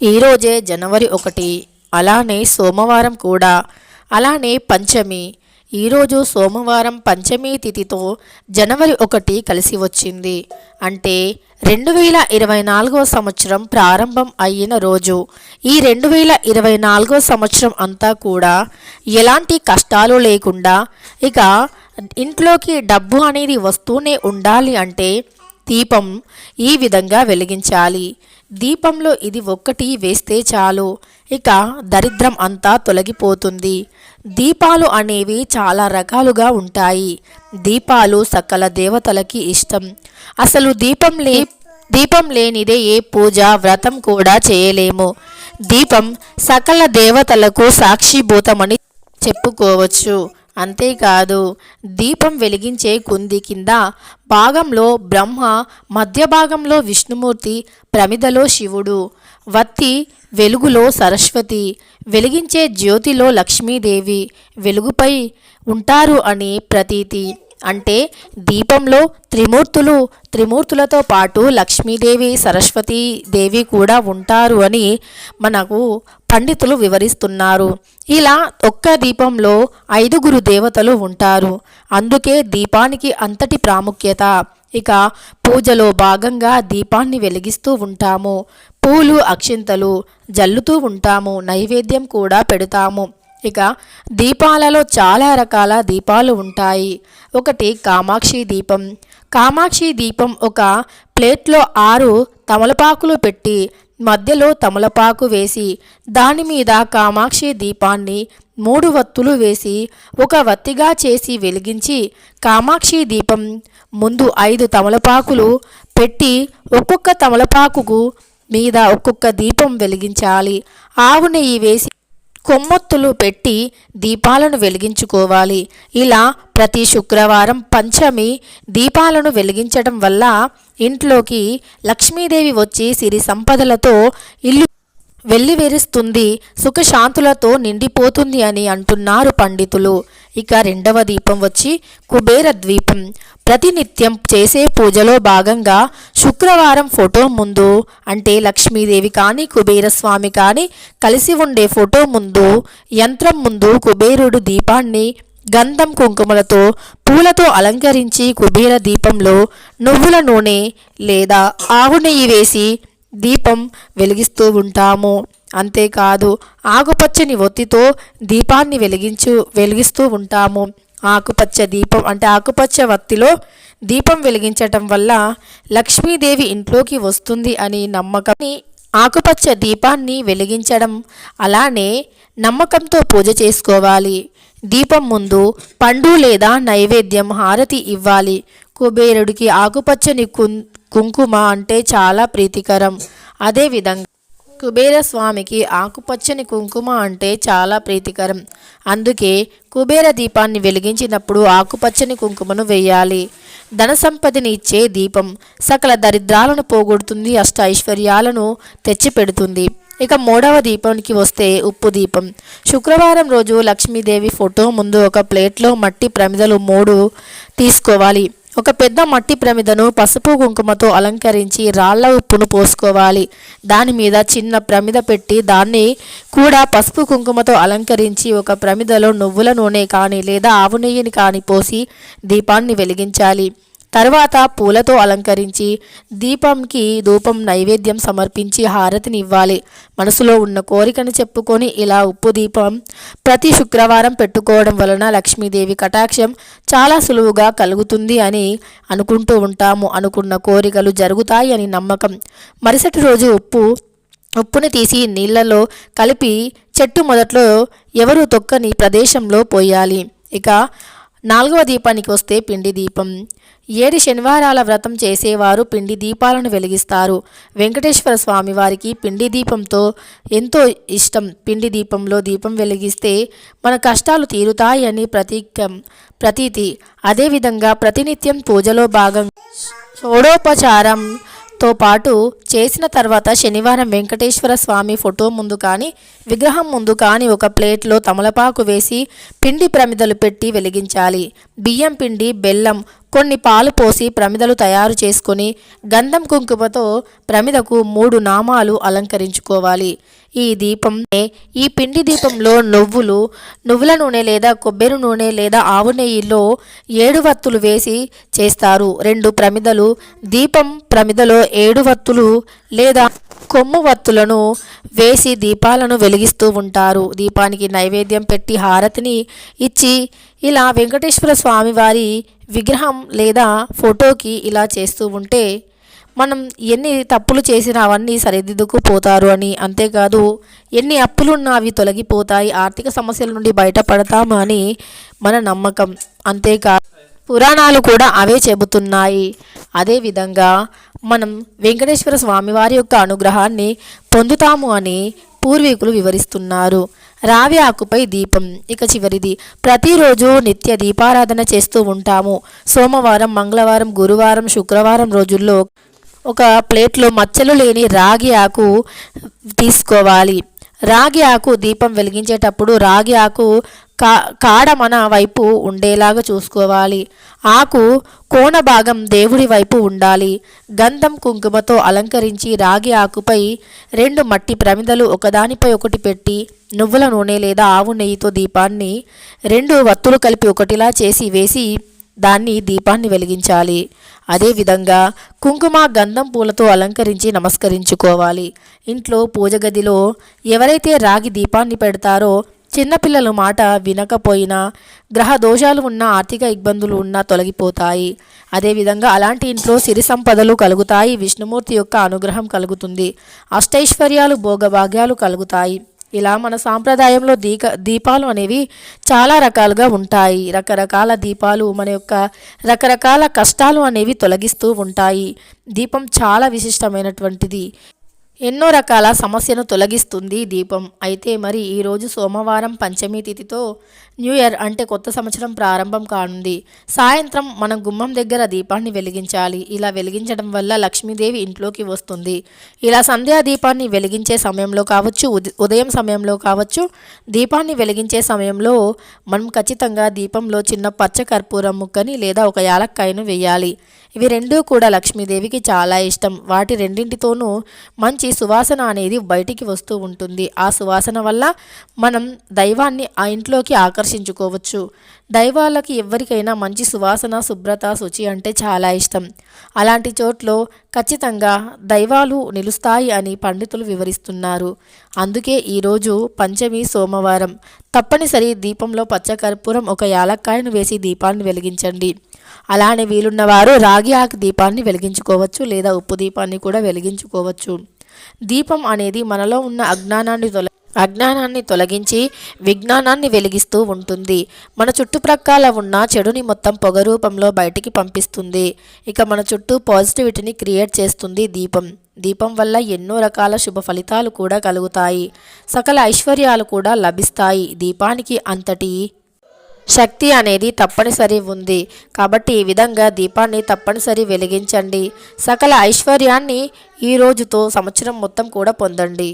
ఈరోజే జనవరి ఒకటి అలానే సోమవారం కూడా అలానే పంచమి. ఈరోజు సోమవారం పంచమి తిథితో జనవరి ఒకటి కలిసి వచ్చింది. అంటే రెండు వేల ఇరవై నాలుగో సంవత్సరం ప్రారంభం అయిన రోజు. ఈ రెండు వేల ఇరవై నాలుగో సంవత్సరం అంతా కూడా ఎలాంటి కష్టాలు లేకుండా ఇక ఇంట్లోకి డబ్బు అనేది వస్తూనే ఉండాలి అంటే దీపం ఈ విధంగా వెలిగించాలి. దీపంలో ఇది ఒక్కటి వేస్తే చాలు. ఇక దరిద్రం అంతా తొలగిపోతుంది. దీపాలు అనేవి చాలా రకాలుగా ఉంటాయి. దీపాలు సకల దేవతలకి ఇష్టం. అసలు దీపం లే దీపం లేనిదే ఏ పూజ వ్రతం కూడా చేయలేము. దీపం సకల దేవతలకు సాక్షిభూతమని చెప్పుకోవచ్చు. అంతేకాదు దీపం వెలిగించే కుంది కింద భాగంలో బ్రహ్మ మధ్య భాగంలో విష్ణుమూర్తి ప్రమిదలో శివుడు వత్తి వెలుగులో సరస్వతి వెలిగించే జ్యోతిలో లక్ష్మీదేవి వెలుగుపై ఉంటారు అని ప్రతీతి. అంటే దీపంలో త్రిమూర్తులు త్రిమూర్తులతో పాటు లక్ష్మీదేవి సరస్వతి దేవి కూడా ఉంటారు అని మనకు పండితులు వివరిస్తున్నారు. ఇలా ఒక్క దీపంలో ఐదుగురు దేవతలు ఉంటారు. అందుకే దీపానికి అంతటి ప్రాముఖ్యత. ఇక పూజలో భాగంగా దీపాన్ని వెలిగిస్తూ ఉంటాము. పూలు అక్షింతలు జల్లుతూ ఉంటాము. నైవేద్యం కూడా పెడతాము. ఇక దీపాలలో చాలా రకాల దీపాలు ఉంటాయి. ఒకటి కామాక్షి దీపం. కామాక్షి దీపం ఒక ప్లేట్లో ఆరు తమలపాకులు పెట్టి మధ్యలో తమలపాకు వేసి దాని మీద కామాక్షి దీపాన్ని మూడు వత్తులు వేసి ఒక వత్తిగా చేసి వెలిగించి కామాక్షి దీపం ముందు ఐదు తమలపాకులు పెట్టి ఒక్కొక్క తమలపాకుకు మీద ఒక్కొక్క దీపం వెలిగించాలి. ఆవు నెయ్యి వేసి కొమ్మొత్తులు పెట్టి దీపాలను వెలిగించుకోవాలి. ఇలా ప్రతి శుక్రవారం పంచమి దీపాలను వెలిగించడం వల్ల ఇంట్లోకి లక్ష్మీదేవి వచ్చి సిరి సంపదలతో ఇల్లు వెల్లివెరుస్తుంది సుఖశాంతులతో నిండిపోతుంది అని అంటున్నారు పండితులు. ఇక రెండవ దీపం వచ్చి కుబేర ద్వీపం. ప్రతినిత్యం చేసే పూజలో భాగంగా శుక్రవారం ఫోటో ముందు అంటే లక్ష్మీదేవి కానీ కుబేరస్వామి కానీ కలిసి ఉండే ఫోటో ముందు యంత్రం ముందు కుబేరుడు దీపాన్ని గంధం కుంకుమలతో పూలతో అలంకరించి కుబేర దీపంలో నువ్వుల నూనె లేదా ఆవు నెయ్యి వేసి దీపం వెలిగిస్తూ ఉంటాము. అంతేకాదు ఆకుపచ్చని ఒత్తితో దీపాన్ని వెలిగించు వెలిగిస్తూ ఉంటాము. ఆకుపచ్చ దీపం అంటే ఆకుపచ్చ వత్తిలో దీపం వెలిగించటం వల్ల లక్ష్మీదేవి ఇంట్లోకి వస్తుంది అని నమ్మకం. ఆకుపచ్చ దీపాన్ని వెలిగించడం అలానే నమ్మకంతో పూజ చేసుకోవాలి. దీపం ముందు పండు లేదా నైవేద్యం హారతి ఇవ్వాలి. కుబేరుడికి ఆకుపచ్చని కుం కుంకుమ అంటే చాలా ప్రీతికరం. అదేవిధంగా కుబేర స్వామికి ఆకుపచ్చని కుంకుమ అంటే చాలా ప్రీతికరం. అందుకే కుబేర దీపాన్ని వెలిగించినప్పుడు ఆకుపచ్చని కుంకుమను వేయాలి. ధన సంపదని ఇచ్చే దీపం సకల దరిద్రాలను పోగొడుతుంది అష్ట ఐశ్వర్యాలను తెచ్చిపెడుతుంది. ఇక మూడవ దీపానికి వస్తే ఉప్పు దీపం. శుక్రవారం రోజు లక్ష్మీదేవి ఫోటో ముందు ఒక ప్లేట్లో మట్టి ప్రమిదలు మూడు తీసుకోవాలి. ఒక పెద్ద మట్టి ప్రమిదను పసుపు కుంకుమతో అలంకరించి రాళ్ళ ఉప్పును పోసుకోవాలి. దాని మీద చిన్న ప్రమిద పెట్టి దాన్ని కూడా పసుపు కుంకుమతో అలంకరించి ఒక ప్రమిదలో నువ్వుల నూనె కానీ లేదా ఆవు నెయ్యిని కానీ పోసి దీపాన్ని వెలిగించాలి. తర్వాత పూలతో అలంకరించి దీపంకి ధూపం నైవేద్యం సమర్పించి హారతిని ఇవ్వాలి. మనసులో ఉన్న కోరికను చెప్పుకొని ఇలా ఉప్పు దీపం ప్రతి శుక్రవారం పెట్టుకోవడం వలన లక్ష్మీదేవి కటాక్షం చాలా సులువుగా కలుగుతుంది అని అనుకుంటూ ఉంటాము. అనుకున్న కోరికలు జరుగుతాయి అని నమ్మకం. మరుసటి రోజు ఉప్పు ఉప్పుని తీసి నీళ్ళలో కలిపి చెట్టు మొదట్లో ఎవరు తొక్కని ప్రదేశంలో పోయాలి. ఇక నాలుగవ దీపానికి వస్తే పిండి దీపం. ఏడు శనివారాల వ్రతం చేసేవారు పిండి దీపాలను వెలిగిస్తారు. వెంకటేశ్వర స్వామి వారికి పిండి దీపంతో ఎంతో ఇష్టం. పిండి దీపంలో దీపం వెలిగిస్తే మన కష్టాలు తీరుతాయని ప్రతీకం ప్రతీతి. అదేవిధంగా ప్రతినిత్యం పూజలో భాగం. షోడోపచారం. తో పాటు చేసిన తర్వాత శనివారం వెంకటేశ్వర స్వామి ఫోటో ముందు కానీ విగ్రహం ముందు కానీ ఒక ప్లేట్లో తమలపాకు వేసి పిండి ప్రమిదలు పెట్టి వెలిగించాలి. బియ్యం పిండి బెల్లం కొన్ని పాలు పోసి ప్రమిదలు తయారు చేసుకొని గంధం కుంకుమతో ప్రమిదకు మూడు నామాలు అలంకరించుకోవాలి. ఈ దీపం ఈ పిండి దీపంలో నువ్వులు నువ్వుల నూనె లేదా కొబ్బరి నూనె లేదా ఆవు నెయ్యిలో ఏడు వత్తులు వేసి చేస్తారు. రెండు ప్రమిదలు దీపం ప్రమిదలో ఏడు వత్తులు లేదా కొమ్ము వత్తులను వేసి దీపాలను వెలిగిస్తూ ఉంటారు. దీపానికి నైవేద్యం పెట్టి హారతిని ఇచ్చి ఇలా వెంకటేశ్వర స్వామివారి విగ్రహం లేదా ఫోటోకి ఇలా చేస్తూ ఉంటే మనం ఎన్ని తప్పులు చేసినా అవన్నీ సరిదిద్దుకుపోతారు అని అంతేకాదు ఎన్ని అప్పులున్నా అవి తొలగిపోతాయి ఆర్థిక సమస్యల నుండి బయటపడతాము అని మన నమ్మకం. అంతేకాదు పురాణాలు కూడా అవే చెబుతున్నాయి. అదేవిధంగా మనం వెంకటేశ్వర స్వామి వారి యొక్క అనుగ్రహాన్ని పొందుతాము అని పూర్వీకులు వివరిస్తున్నారు. రావి ఆకుపై దీపం. ఇక చివరిది ప్రతిరోజు నిత్య దీపారాధన చేస్తూ ఉంటాము. సోమవారం మంగళవారం గురువారం శుక్రవారం రోజుల్లో ఒక ప్లేట్లో మచ్చలు లేని రాగి ఆకు తీసుకోవాలి. రాగి ఆకు దీపం వెలిగించేటప్పుడు రాగి ఆకు కా కాడ మన వైపు ఉండేలాగా చూసుకోవాలి. ఆకు కోణ భాగం దేవుడి వైపు ఉండాలి. గంధం కుంకుమతో అలంకరించి రాగి ఆకుపై రెండు మట్టి ప్రమిదలు ఒకదానిపై ఒకటి పెట్టి నువ్వుల నూనె లేదా ఆవు నెయ్యితో దీపాన్ని రెండు వత్తులు కలిపి ఒకటిలా చేసి వేసి దాన్ని దీపాన్ని వెలిగించాలి. అదేవిధంగా కుంకుమ గంధం పూలతో అలంకరించి నమస్కరించుకోవాలి. ఇంట్లో పూజ గదిలో ఎవరైతే రాగి దీపాన్ని పెడతారో చిన్నపిల్లల మాట వినకపోయినా గ్రహ దోషాలు ఉన్న ఆర్థిక ఇబ్బందులు ఉన్నా తొలగిపోతాయి. అదేవిధంగా అలాంటి ఇంట్లో సిరి సంపదలు కలుగుతాయి విష్ణుమూర్తి యొక్క అనుగ్రహం కలుగుతుంది అష్టైశ్వర్యాలు భోగభాగ్యాలు కలుగుతాయి. ఇలా మన సాంప్రదాయంలో దీక దీపాలు అనేవి చాలా రకాలుగా ఉంటాయి. రకరకాల దీపాలు మన యొక్క రకరకాల కష్టాలు అనేవి తొలగిస్తూ ఉంటాయి. దీపం చాలా విశిష్టమైనటువంటిది. ఎన్నో రకాల సమస్యను తొలగిస్తుంది దీపం. అయితే మరి ఈరోజు సోమవారం పంచమి తిథితో న్యూ ఇయర్ అంటే కొత్త సంవత్సరం ప్రారంభం కానుంది. సాయంత్రం మనం గుమ్మం దగ్గర దీపాన్ని వెలిగించాలి. ఇలా వెలిగించడం వల్ల లక్ష్మీదేవి ఇంట్లోకి వస్తుంది. ఇలా సంధ్యా దీపాన్ని వెలిగించే సమయంలో కావచ్చు ఉదయం సమయంలో కావచ్చు దీపాన్ని వెలిగించే సమయంలో మనం ఖచ్చితంగా దీపంలో చిన్న పచ్చ కర్పూరం ముక్కని లేదా ఒక యాలక్కాయను వేయాలి. ఇవి రెండూ కూడా లక్ష్మీదేవికి చాలా ఇష్టం. వాటి రెండింటితోనూ మంచి మంచి సువాసన అనేది బయటికి వస్తూ ఉంటుంది. ఆ సువాసన వల్ల మనం దైవాన్ని ఆ ఇంట్లోకి ఆకర్షించుకోవచ్చు. దైవాలకి ఎవరికైనా మంచి సువాసన శుభ్రత శుచి అంటే చాలా ఇష్టం. అలాంటి చోట్లో ఖచ్చితంగా దైవాలు నిలుస్తాయి అని పండితులు వివరిస్తున్నారు. అందుకే ఈరోజు పంచమి సోమవారం తప్పనిసరి దీపంలో పచ్చకర్పూరం ఒక యాలక్కాయను వేసి దీపాన్ని వెలిగించండి. అలానే వీలున్నవారు రాగి ఆకు దీపాన్ని వెలిగించుకోవచ్చు లేదా ఉప్పు దీపాన్ని కూడా వెలిగించుకోవచ్చు. దీపం అనేది మనలో ఉన్న అజ్ఞానాన్ని తొల అజ్ఞానాన్ని తొలగించి విజ్ఞానాన్ని వెలిగిస్తూ ఉంటుంది. మన చుట్టుప్రక్కల ఉన్న చెడుని మొత్తం పొగ రూపంలో బయటికి పంపిస్తుంది. ఇక మన చుట్టూ పాజిటివిటీని క్రియేట్ చేస్తుంది దీపం. దీపం వల్ల ఎన్నో రకాల శుభ ఫలితాలు కూడా కలుగుతాయి. సకల ఐశ్వర్యాలు కూడా లభిస్తాయి. దీపానికి అంతటి శక్తి అనేది తప్పనిసరి ఉంది. కాబట్టి ఈ విధంగా దీపాన్ని తప్పనిసరి వెలిగించండి. సకల ఐశ్వర్యాన్ని ఈ రోజుతో సంవత్సరం మొత్తం కూడా పొందండి.